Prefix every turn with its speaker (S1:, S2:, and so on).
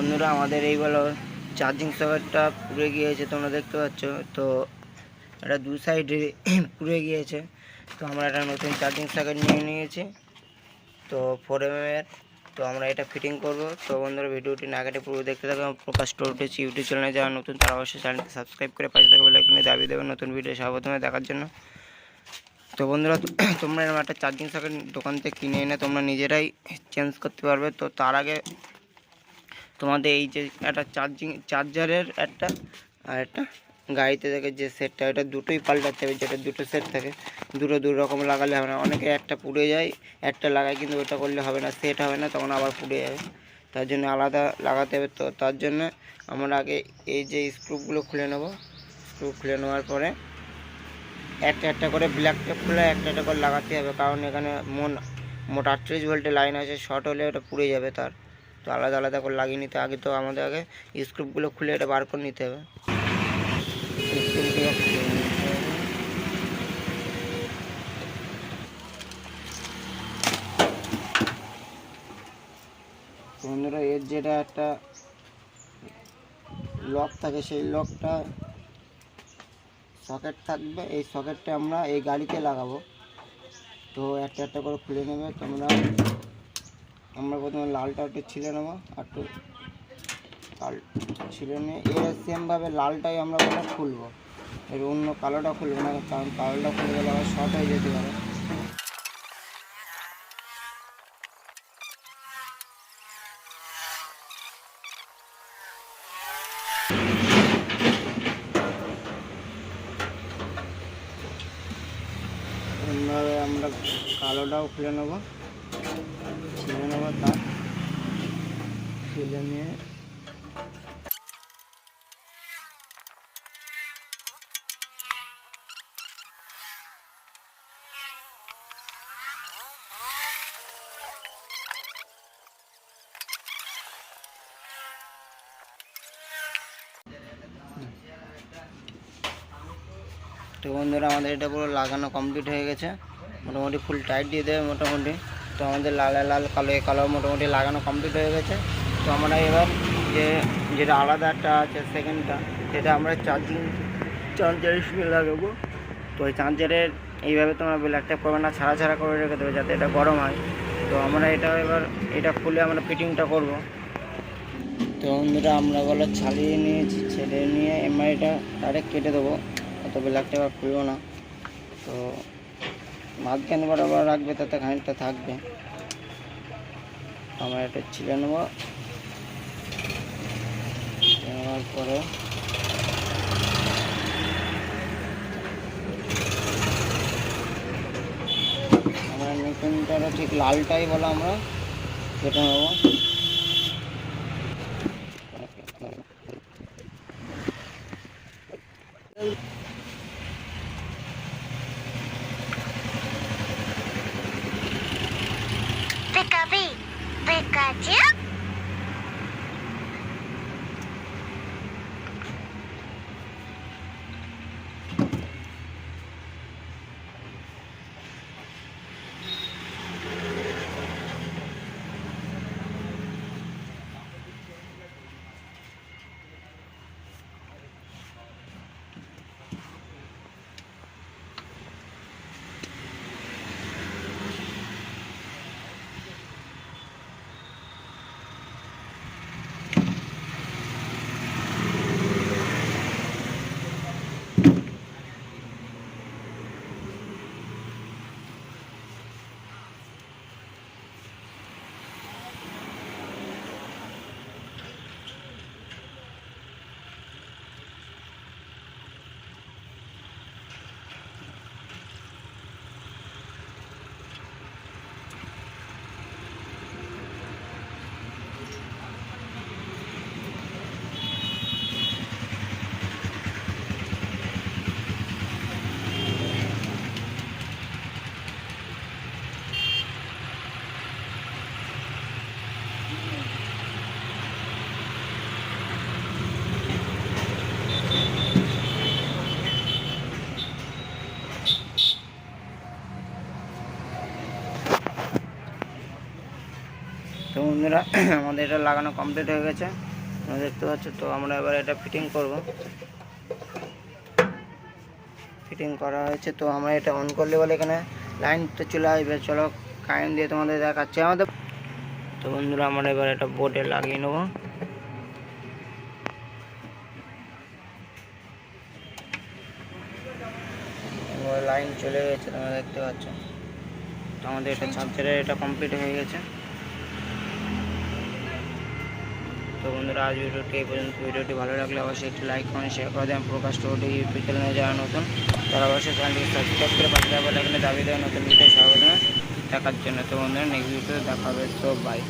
S1: বন্ধুরা, আমাদের এইগুলো চার্জিং সকেটটা পুড়ে গিয়েছে, তোমরা দেখতে পাচ্ছ। তো এটা দু সাইডে পুড়ে গিয়েছে। তো আমরা একটা নতুন চার্জিং সকেট নিয়ে নিয়েছি। তো ফোর এর, তো আমরা এটা ফিটিং করব। তো বন্ধুরা, ভিডিওটি না কেটে পুরো দেখতে থাকবে প্রকাশ উঠেছি ইউটিউব চ্যানেলে যারা নতুন, তারা অবশ্যই চ্যানেলটি সাবস্ক্রাইব করে পাশে থাকবে লাইকনে দাবি দেবেন নতুন ভিডিও সর্বপ্রথমে দেখার জন্য। তো বন্ধুরা, তোমরা এরকম একটা চার্জিং সকেট দোকান থেকে কিনে এনে তোমরা নিজেরাই চেঞ্জ করতে পারবে। তো তার আগে তোমাদের এই যে একটা চার্জিং চার্জারের একটা, আর একটা গাড়িতে থেকে যে সেটটা এটা দুটোই পাল্টাতে হবে, যেটা দুটো সেট থাকে। দুটো দু রকম লাগালে হবে না। অনেকে একটা পুড়ে যায়, একটা লাগায়, কিন্তু ওটা করলে হবে না। সেট হবে না, তখন আবার পুড়ে যাবে। তার জন্য আলাদা লাগাতে হবে। তো তার জন্য আমরা আগে এই যে স্ক্রুপগুলো খুলে নেব। স্ক্রু খুলে নেওয়ার পরে একটা একটা করে ব্ল্যাক টেপ খুলে একটা একটা করে লাগাতে হবে। কারণ এখানে মন, মোট আটত্রিশ ভোল্টের লাইন আছে শর্ট হলে ওটা পুড়ে যাবে তার। তো আলাদা আলাদা করে লাগিয়ে নিতে আগে তো আমাদের আগে স্ক্রুপগুলো খুলে এটা বার করে নিতে হবে। বন্ধুরা, এর যেটা একটা লক থাকে, সেই লকটা সকেট থাকবে। এই সকেটটা আমরা এই গাড়িতে লাগাবো। তো একটা একটা করে খুলে নেবে। তোমরা আমরা প্রথমে লালটা একটু ছিলে নেব, একটু লাল ছিলে নিয়ে এর সেমভাবে লালটাই আমরা কোনো খুলবো। এর অন্য কালোটা খুলবো না, কারণ কালোটা খুলে গেলে আবার শর্ট হয়ে যেতে পারে। আমরা কালোটাও খুলে নেব। ছিলে নেব তা ছিলে নিয়ে তো বন্ধুরা, আমাদের এটা পুরো লাগানো কমপ্লিট হয়ে গেছে। মোটামুটি ফুল টাইট দিয়ে দেবে মোটামুটি। তো আমাদের লাল লাল, কালো কালো মোটামুটি লাগানো কমপ্লিট হয়ে গেছে। তো আমরা এবার যে, যেটা আলাদা একটা আছে সেকেন্ডটা সেটা আমরা চার্জিং চার্জারের সঙ্গে লাগাবো। তো ওই চার্জারের এইভাবে তোমরা ব্ল্যাকটা করবে না, ছাড়া ছাড়া করে রেখে দেবে যাতে এটা গরম হয়। তো আমরা এটা এবার, এটা খুলে আমরা ফিটিংটা করব। তো বন্ধুরা, আমরা বলো ছাড়িয়ে নিয়েছি, ছেড়ে নিয়ে এমআইটা ডাইরেক্ট কেটে দেবো। অত ব্ল্যাকটা আবার খুলবো না। তো মাঝখানে বরাবর রাখবে? তাতে খানিকটা থাকবে। আমরা এটা ছিলে নেব। নেওয়ার পরে আমরা নতুনটা ঠিক লালটাই বলো আমরা কেটে নেব।
S2: Pikachu, magic.
S1: তো বন্ধুরা, আমাদের এটা লাগানো কমপ্লিট হয়ে গেছে। দেখতে পাচ্ছ, তো আমরা এবার এটা ফিটিং করব। ফিটিং করা হয়েছে, তো আমরা এটা অন করলে বলে এখানে লাইন তো চলে আসবে। চলো কারেন্ট দিয়ে তোমাদের দেখাচ্ছে। আমাদের তো বন্ধুরা আমরা এবার এটা বোর্ডে লাগিয়ে নেব। লাইন চলে গেছে তোমরা দেখতে পাচ্ছ। তো আমাদের এটা চার্জারের এটা কমপ্লিট হয়ে গেছে। তো বন্ধুরা আজ ভিডিওটি এই পর্যন্ত। ভিডিওটি ভালো লাগলে অবশ্যই একটি লাইক কমেন্ট শেয়ার করে দেন। প্রকাশ টোটি ইউটিউব চ্যানেলে যারা নতুন তারা অবশ্যই চ্যানেলটিকে সাবস্ক্রাইব করে পাশে বেল আইকনে দাবি দেওয়া নতুন ভিডিও স্বাগত দেখার জন্য। তো বন্ধুরা নেক্সট ভিডিওতে দেখা হবে। So by